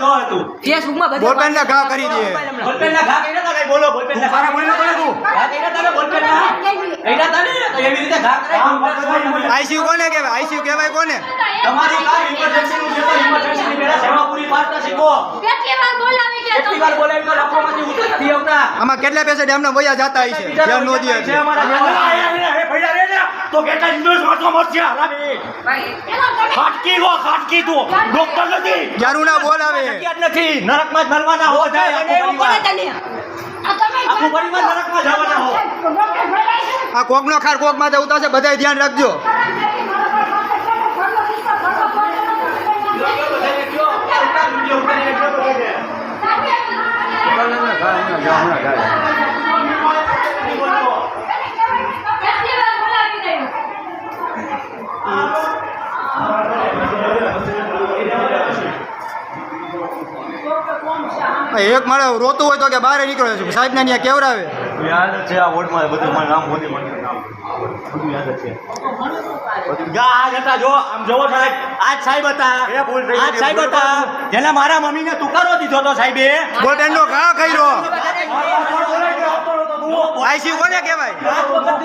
જો હતું ફેસબુકમાં બધા બોલપેન ના ઘા કરી દે. બોલપેનના ઘા કઈ તા કઈ? બોલો બોલપેનના ઘા. બોલે બોલે તું. ઘા કર્યા તા બોલપેન ના કઈ તા ને? એવી રીતે ઘા કરે આઈસીયુ કોને કહેવાય? આઈસીયુ કહેવાય કોને? તમારી કાર ઇમરજન્સી નું છે તો ઇમરજન્સી ની પેલા સેવા પૂરી પાડતા શીખો. કેટલી વાર બોલાવી કે કેટલી વાર બોલાવી તો લખો માંથી ઉતરતી આવતા. આમાં કેટલા પૈસા ડેમ ના વયા જતા હશે ધ્યાન નો દે છે અમારા. તો કેટલા ઇન્દોર વાંચવા મળશે હરામી. ખાટકી ગો ખાટકી તું. ડોક્ટર નથી. જરૂર ના બોલ આવે જગ્યા નથી. નરકમાં જ મરવાના હો જાય આખું પરિવાર. નરકમાં જવાના હો. આ કોક નો ખાર કોકમાં ઉતારશે બધાય ધ્યાન રાખજો. કેટલી વાર બોલાવી ગયું આ એક મારે રોતું હોય તો કે બહાર નીકળે છે. સાહેબ ને ત્યાં કેવરાવે? યાદ છે આ વોર્ડમાં બધું મારું નામ મોદી મને નામ. બધું યાદ છે. આજ હતા જો આમ જોવો સાહેબ. આજ સાહેબ હતા. એ ભૂલ થઈ આજ સાહેબ હતા. જેને મારા મમ્મીને તુકારો દીધો તો સાહેબે. બોલપેન નો ઘા આઈસીયુ આઈસીયુ કોને કહેવાય?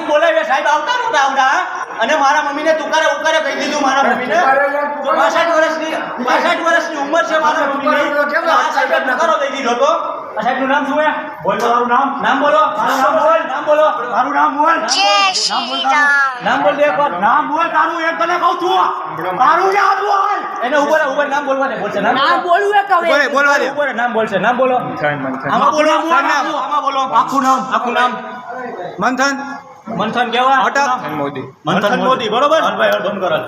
બોલાવે સાહેબ આવતા નહોતા આવતા. અને મારા મમ્મીને તુકારે ઉકારે કહી દીધું મારા મમ્મીને. 65 વર્ષની 65 વર્ષની ઉંમર છે મારા મમ્મીની આ સાહેબે તુકારો દઈ દીધો તો આ સાહેબનું નામ શું હે? બોલ મારું નામ. નામ બોલો. મારું નામ બોલ. નામ બોલો. મારું નામ બોલ. નામ બોલ. દે એકવાર. નામ બોલ તારું એક તને કહું છું. તારું યાદ બોલ એને ઉપર ઉપર નામ બોલવા દે બોલશે. નામ ના બોલવું એક હવે. બોલે બોલવા દે. ઉપર નામ બોલશે. નામ બોલો. આમાં બોલો આમાં નામ આમાં બોલો. આખું નામ. આખું નામ. મંથન. મંથન કેવા? અટક મંથન મોદી. બરોબર? બંધ કરો.